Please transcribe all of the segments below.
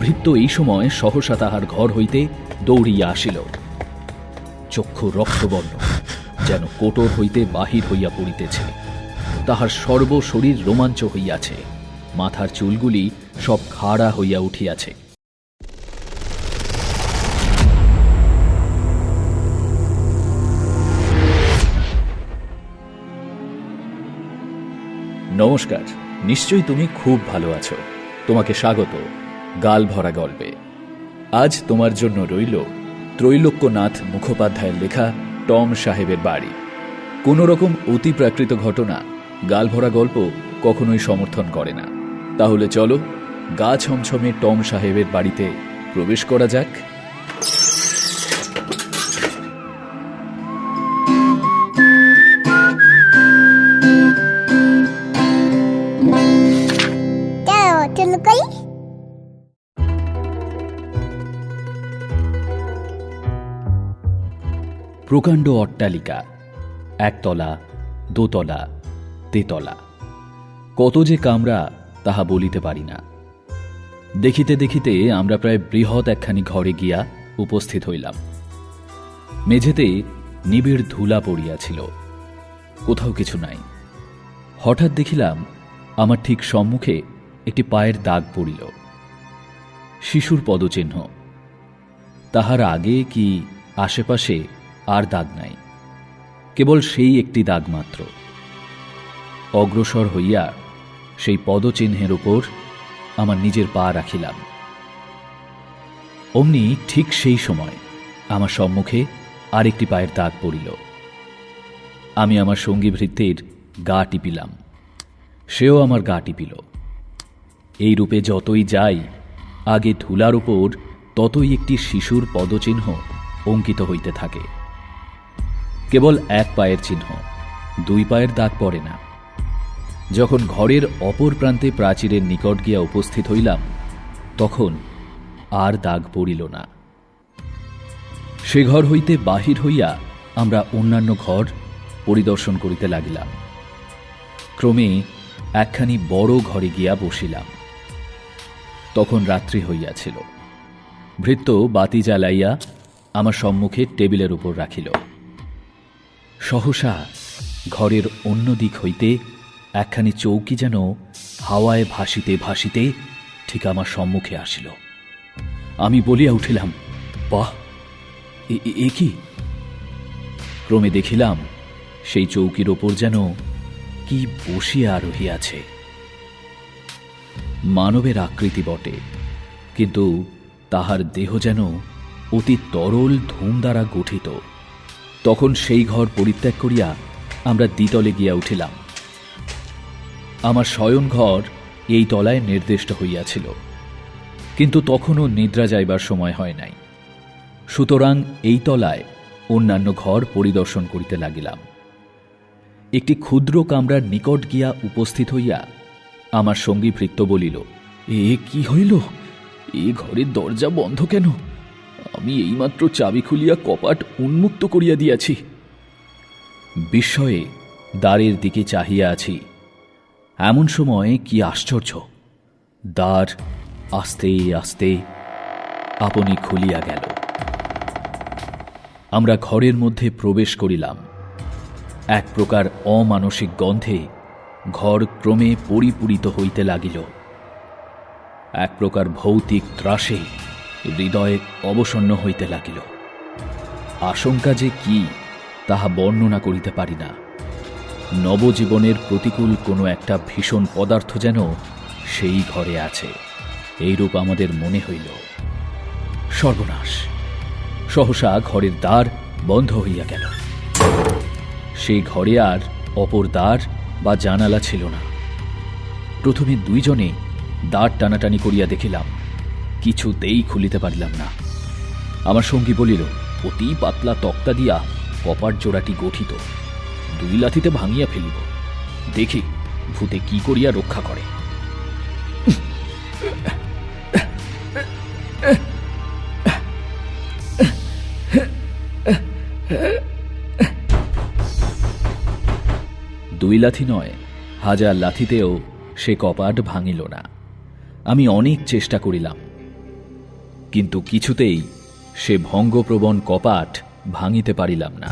ভৃত্য এই সময় সহসা তাহার ঘর হইতে দৌড়িয়া আসিল। চক্ষু রক্তবর্ণ, যেন কোটর হইতে বাহির হইয়া পড়িতেছে। তাহার সর্ব শরীর রোমাঞ্চ হইয়াছে। মাথার চুলগুলি সব খাড়া হইয়া উঠিয়াছে। নমস্কার, নিশ্চয়ই তুমি খুব ভালো আছো। তোমাকে স্বাগত। গাল ভরা গল্পে। আজ তোমার জন্য রইল ত্রৈলোক্যনাথ মুখোপাধ্যায়ের লেখা টম সাহেবের বাড়ি। কোনো রকম অতিপ্রাকৃত ঘটনা গালভরা গল্প কখনোই সমর্থন করে না। তাহলে চলো গা ছমছমে টম সাহেবের বাড়িতে প্রবেশ করা যাক। প্রকাণ্ড অট্টালিকা, একতলা, দোতলা, তেতলা। কত যে কামরা তাহা বলিতে পারি না। দেখিতে দেখিতে আমরা প্রায় বৃহৎ একখানি ঘরে গিয়া উপস্থিত হইলাম। মেঝেতে নিবিড় ধুলা পড়িয়াছিল। কোথাও কিছু নাই। হঠাৎ দেখিলাম আমার ঠিক সম্মুখে একটি পায়ের দাগ পড়িল। শিশুর পদচিহ্ন। তাহার আগে কি আশেপাশে আর দাগ নাই। কেবল সেই একটি দাগ মাত্র। অগ্রসর হইয়া সেই পদচিহ্নের উপর আমার নিজের পা রাখিলাম। অমনি ঠিক সেই সময় আমার সম্মুখে আরেকটি পায়ের দাগ পড়িল। আমি আমার সঙ্গী ভৃত্যের গা টিপিলাম। সেও আমার গা টিপিল। এই রূপে যতই যাই, আগে ধুলার উপর ততই একটি শিশুর পদচিহ্ন অঙ্কিত হইতে থাকে। কেবল এক পায়ের চিহ্ন, দুই পায়ের দাগ পড়ে না। যখন ঘরের অপর প্রান্তে প্রাচীরের নিকট গিয়া উপস্থিত হইলাম, তখন আর দাগ পড়িল না। সে ঘর হইতে বাহির হইয়া আমরা অন্যান্য ঘর পরিদর্শন করিতে লাগিলাম। ক্রমে একখানি বড় ঘরে গিয়া বসিলাম। তখন রাত্রি হইয়াছিল। ভৃত্য বাতি জ্বালাইয়া আমার সম্মুখে টেবিলের উপর রাখিল। সহসা ঘরের অন্য দিক হইতে একখানি চৌকি যেন হাওয়ায় ভাসিতে ভাসিতে ঠিক আমার সম্মুখে আসিল। আমি বলিয়া উঠিলাম, বাহ, এ- কি? ক্রমে দেখিলাম সেই চৌকির ওপর যেন কি বসিয়া রহিয়াছে। মানবের আকৃতি বটে, কিন্তু তাহার দেহ যেন অতি তরল ধুম দ্বারা গঠিত। তখন সেই ঘর পরিত্যাগ করিয়া আমরা দ্বিতলে গিয়া উঠিলাম। আমার শয়ন ঘর এই তলায় নির্দিষ্ট হইয়াছিল। কিন্তু তখনও নিদ্রা যাইবার সময় হয় নাই। সুতরাং এই তলায় অন্যান্য ঘর পরিদর্শন করিতে লাগিলাম। একটি ক্ষুদ্র কামরার নিকট গিয়া উপস্থিত হইয়া আমার সঙ্গী ভৃত্য বলিল, এ কি হইল? এ ঘরের দরজা বন্ধ কেন? আমি এইমাত্র চাবি খুলিয়া কপাট উন্মুক্ত করিয়া দিয়াছি। বিস্ময়ে দ্বারের দিকে চাহিয়া আছি। এমন সময় কি আশ্চর্য, দ্বার আস্তে আস্তে আপনি খুলিয়া গেল। আমরা ঘরের মধ্যে প্রবেশ করিলাম। এক প্রকার অমানসিক গন্ধে ঘর ক্রমে পরিপূরিত হইতে লাগিল। এক প্রকার ভৌতিক ত্রাসে হৃদয় অবসন্ন হইতে লাগিল। আশঙ্কা যে কি, তাহা বর্ণনা করিতে পারি না। নবজীবনের প্রতিকূল কোনো একটা ভীষণ পদার্থ যেন সেই ঘরে আছে, এইরূপ আমাদের মনে হইল। সর্বনাশ, সহসা ঘরের দ্বার বন্ধ হইয়া গেল। সেই ঘরে আর অপর দ্বার বা জানালা ছিল না। প্রথমে দুইজনে দ্বার টানাটানি করিয়া দেখিলাম কিছুতেই খুলিতে পারিলাম না। আমার সঙ্গী বলিল, অতি পাতলা তক্তা দিয়া কপাট জোড়াটি গঠিত। দুই লাথিতে ভাঙিয়া ফেলিব। দেখি ভূতে কি করিয়া রক্ষা করে। দুই লাথি নয়, হাজার লাথিতেও সে কপাট ভাঙিল না। আমি অনেক চেষ্টা করিলাম। কিন্তু কিছুতেই সে ভঙ্গপ্রবণ কপাট ভাঙিতে পারিলাম না।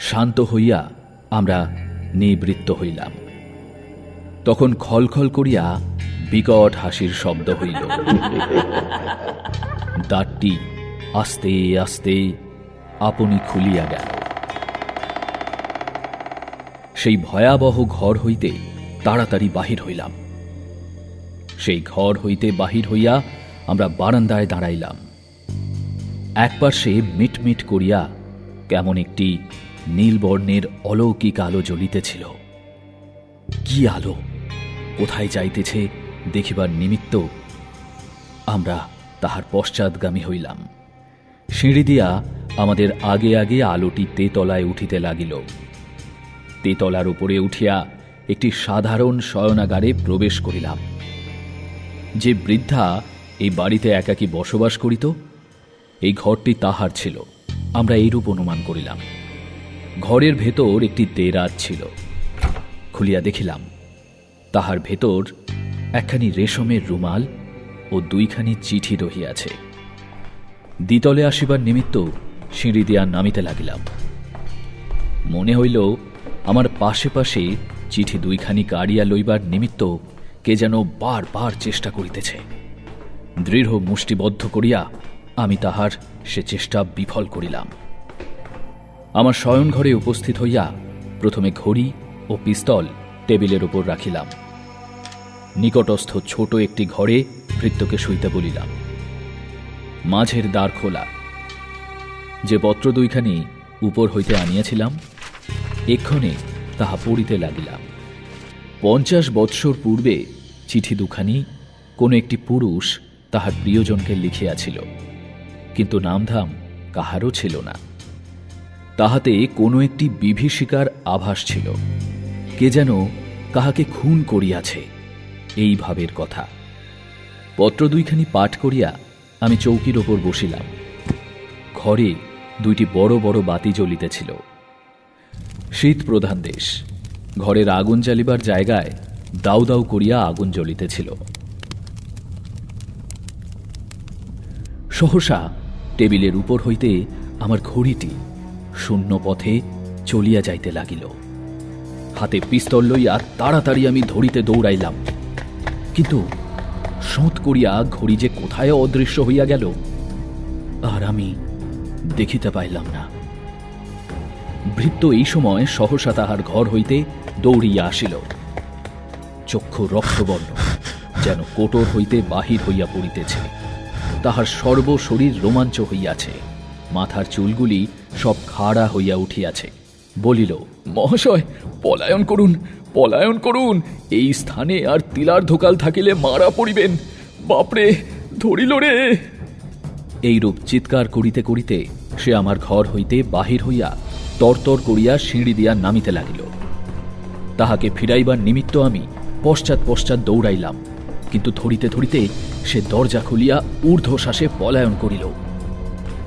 শান্ত হইয়া আমরা নিবৃত্ত হইলাম। তখন খলখল করিয়া বিকট হাসির শব্দ হইল। দাঁতটি আস্তে আস্তে আপনি খুলিয়া গেল। সেই ভয়াবহ ঘর হইতে তাড়াতাড়ি বাহির হইলাম। সেই ঘর হইতে বাহির হইয়া আমরা বারান্দায় দাঁড়াইলাম। একপার্শ্বে মিটমিট করিয়া কেমন একটি নীলবর্ণের অলৌকিক আলো জ্বলিতেছিল। কি আলো? কোথায় যাইতেছে দেখিবার নিমিত্ত আমরা তাহার পশ্চাৎগামী হইলাম। সিঁড়ি দিয়া আমাদের আগে আগে আলোটি তেতলায় উঠিতে লাগিল। তেতলার উপরে উঠিয়া একটি সাধারণ শয়নাগারে প্রবেশ করিলাম। যে বৃদ্ধা এই বাড়িতে একাকী বসবাস করিত, এই ঘরটি তাহার ছিল, আমরা এইরূপ অনুমান করিলাম। ঘরের ভেতর একটি দেরাজ ছিল, খুলিয়া দেখিলাম, তাহার ভেতর একখানি রেশমের রুমাল ও দুইখানি চিঠি রহিয়াছে। দ্বিতলে আসিবার নিমিত্ত সিঁড়ি দিয়া নামিতে লাগিলাম। মনে হইল, আমার পাশে পাশে চিঠি দুইখানি কাড়িয়া লইবার নিমিত্ত কে যেন বারবার চেষ্টা করিতেছে। দৃঢ় মুষ্টিবদ্ধ করিয়া আমি তাহার সে চেষ্টা বিফল করিলাম। আমার শয়নঘরে উপস্থিত হইয়া প্রথমে ঘড়ি ও পিস্তল টেবিলের উপর রাখিলাম। নিকটস্থ ছোট একটি ঘরে ভৃত্যকে শুইতে বলিলাম, মাঝের দ্বার খোলা। যে পত্র দুইখানি উপর হইতে আনিয়াছিলাম, এক্ষণে তাহা পড়িতে লাগিলাম। পঞ্চাশ বৎসর পূর্বে চিঠি দুখানি, কোনো একটি পুরুষ তাহার প্রিয়জনকে লিখিয়াছিল, কিন্তু নামধাম কাহারও ছিল না। তাহাতে কোনো একটি বিভীষিকার আভাস ছিল, কে যেন কাহাকে খুন করিয়াছে, এই ভাবের কথা। পত্র দুইখানি পাঠ করিয়া আমি চৌকির ওপর বসিলাম। ঘরে দুইটি বড় বড় বাতি জ্বলিতেছিল। শীত প্রধান দেশ। ঘরের আগুন জ্বালিবার জায়গায় দাউ দাউ করিয়া আগুন জ্বলিতেছিল। সহসা টেবিলের উপর হইতে আমার ঘড়িটি শূন্য পথে চলিয়া যাইতে লাগিল। হাতে পিস্তল লইয়া তাড়াতাড়ি আমি ধরিতে দৌড়াইলাম। কিন্তু সোঁত করিয়া ঘড়ি যে কোথায় অদৃশ্য হইয়া গেল, আর আমি দেখিতে পাইলাম না। ভৃত্য এই সময় সহসা তাহার ঘর হইতে দৌড়িয়া আসিল। চক্ষু রক্তবর্ণ, যেন কোটর হইতে বাহির হইয়া পড়িতেছে। তাহার সর্বশরীর রোমাঞ্চ হইয়াছে। মাথার চুলগুলি সব খাড়া হইয়া উঠিয়াছে। বলিল, মহাশয়, পলায়ন করুন পলায়ন করুন। এই স্থানে আর তিলার ধোকাল থাকিলে মারা পড়িবেন। বাপরে, ধরিল রে! এইরূপ চিৎকার করিতে করিতে সে আমার ঘর হইতে বাহির হইয়া তরতর করিয়া সিঁড়ি দিয়া নামিতে লাগিল। তাহাকে ফিরাইবার নিমিত্ত আমি পশ্চাৎ পশ্চাৎ দৌড়াইলাম, কিন্তু ধরিতে ধরিতে সে দরজা খুলিয়া ঊর্ধ্বশ্বাসে পলায়ন করিল।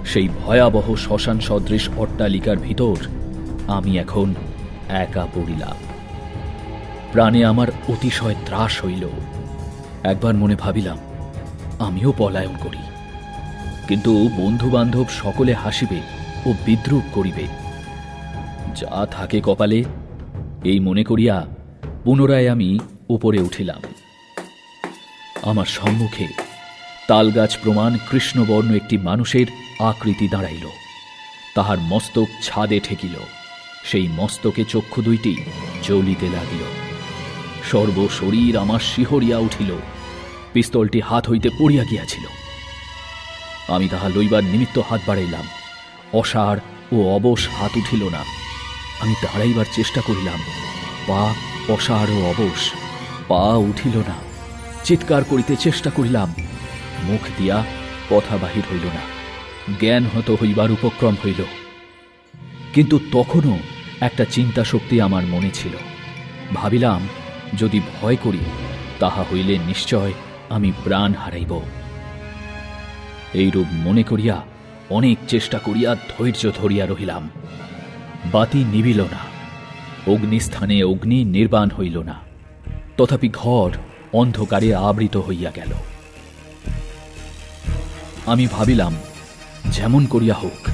সেই ভয়াবহ শ্মশান সদৃশ অট্টালিকার ভিতর আমি এখন একা পড়িলাম। প্রাণে আমার অতিশয় ত্রাস হইল। একবার মনে ভাবিলাম, আমিও পলায়ন করি। কিন্তু বন্ধু বান্ধব সকলে হাসিবে ও বিদ্রুপ করিবে। যা থাকে কপালে, এই মনে করিয়া পুনরায় আমি উপরে উঠিলাম। আমার সম্মুখে তালগাছ প্রমাণ কৃষ্ণবর্ণ একটি মানুষের আকৃতি দাঁড়াইল। তাহার মস্তক ছাদে ঠেকিল। সেই মস্তকে চক্ষু দুইটি জ্বলিতে লাগিল। সর্বশরীর আমার শিহরিয়া উঠিল। পিস্তলটি হাত হইতে পড়িয়া গিয়াছিল। আমি তাহা লইবার নিমিত্ত হাত বাড়াইলাম। অসার ও অবশ হাত উঠিল না। আমি দাঁড়াইবার চেষ্টা করিলাম। পা অসার ও অবশ, পা উঠিল না। চিৎকার করিতে চেষ্টা করিলাম। মুখ দিয়া কথা বাহির হইল না। জ্ঞান হত হইবার উপক্রম হইল। কিন্তু তখনও একটা চিন্তা শক্তি আমার মনে ছিল। ভাবিলাম, যদি ভয় করি, তাহা হইলে নিশ্চয় আমি প্রাণ হারাইব। এইরূপ মনে করিয়া অনেক চেষ্টা করিয়া ধৈর্য ধরিয়া রহিলাম। বাতি নিবিল না। অগ্নিস্থানে অগ্নি নির্বাণ হইল না। তথাপি ঘর অন্ধকারে আবৃত হইয়া গেল। আমি ভাবিলাম, যেমন করিয়া হোক,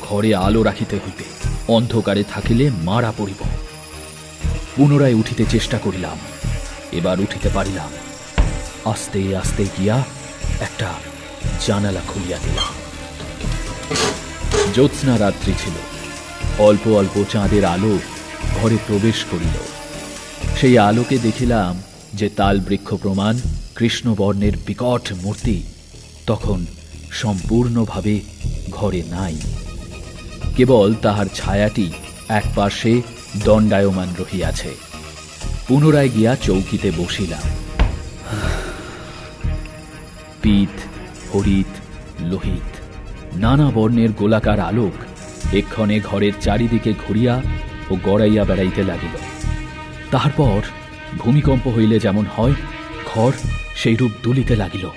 ঘরে আলো রাখিতে হইবে। অন্ধকারে থাকিলে মারা পড়িব। পুনরায় উঠিতে চেষ্টা করিলাম, এবার উঠিতে পারিলাম। আস্তে আস্তে গিয়া একটা জানালা খুলিয়া দিলাম। জ্যোৎস্না রাত্রি ছিল। অল্প অল্প চাঁদের আলো ঘরে প্রবেশ করিল। সেই আলোকে দেখিলাম যে তাল বৃক্ষ প্রমাণ কৃষ্ণবর্ণের বিকট মূর্তি তখন সম্পূর্ণভাবে ঘরে নাই। কেবল তাহার ছায়াটি এক পার্শ্বে দণ্ডায়মান রহিয়াছে। পুনরায় গিয়া চৌকিতে বসিলাম। পিত হরিত, লোহিত, নানা বর্ণের গোলাকার আলোক এক্ষণে ঘরের চারিদিকে ঘুরিয়া ও গড়াইয়া বেড়াইতে লাগিল। তাহার ভূমিকম্প হইলে যেমন হয়, ঘর সেইরূপ দুলিতে লাগিল।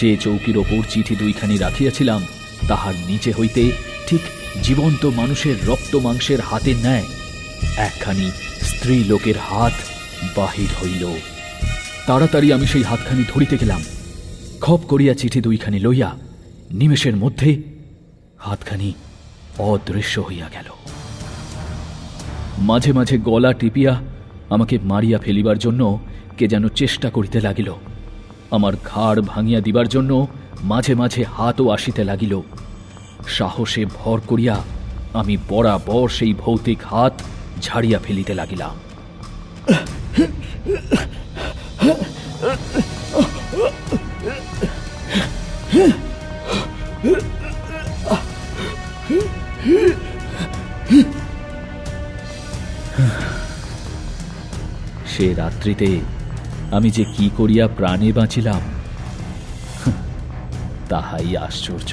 যে চৌকির ওপর চিঠি দুইখানি রাখিয়াছিলাম, তাহার নিচে হইতে ঠিক জীবন্ত মানুষের রক্ত মাংসের হাতের ন্যায় একখানি স্ত্রী লোকের হাত বাহির হইল। তাড়াতাড়ি আমি সেই হাতখানি ধরিতে গেলাম। খপ করিয়া চিঠি দুইখানি লইয়া নিমেষের মধ্যে হাতখানি অদৃশ্য হইয়া গেল। মাঝে মাঝে গলা টিপিয়া আমাকে মারিয়া ফেলিবার জন্য কে যেন চেষ্টা করিতে লাগিল। আমার ঘাড় ভাঙিয়া দিবার জন্য মাঝে মাঝে হাতও আসিতে লাগিল। সাহসে ভর করিয়া আমি বরাবর সেই ভৌতিক হাত ঝাড়িয়া ফেলিতে লাগিলাম। সে রাত্রিতে আমি যে কি করিয়া প্রাণে বাঁচিলাম, তাহাই আশ্চর্য।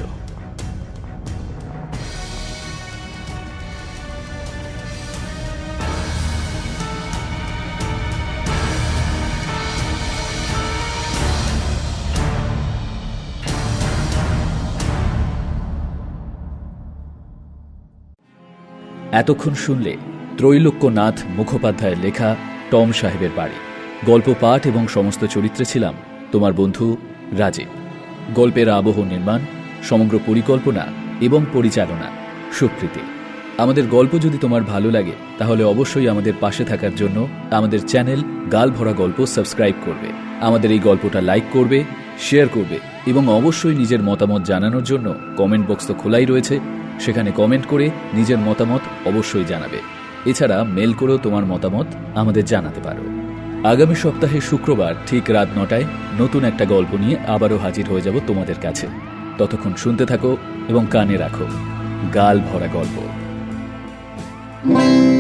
এতক্ষণ শুনলে ত্রৈলোক্যনাথ মুখোপাধ্যায়ের লেখা টম সাহেবের বাড়ি। গল্প পাঠ এবং সমস্ত চরিত্রে ছিলাম তোমার বন্ধু রাজীব। গল্পের আবহ নির্মাণ, সমগ্র পরিকল্পনা এবং পরিচালনা সুকৃতি। আমাদের গল্প যদি তোমার ভালো লাগে, তাহলে অবশ্যই আমাদের পাশে থাকার জন্য আমাদের চ্যানেল গাল ভরা গল্প সাবস্ক্রাইব করবে। আমাদের এই গল্পটা লাইক করবে, শেয়ার করবে এবং অবশ্যই নিজের মতামত জানানোর জন্য কমেন্ট বক্স তো খোলাই রয়েছে। সেখানে কমেন্ট করে নিজের মতামত অবশ্যই জানাবে। এছাড়া মেল করেও তোমার মতামত আমাদের জানাতে পারো। আগামী সপ্তাহে শুক্রবার ঠিক রাত নটায় নতুন একটা গল্প নিয়ে আবারও হাজির হয়ে যাব তোমাদের কাছে। ততক্ষণ শুনতে থাকো এবং কানে রাখো। গাল ভরা গল্প।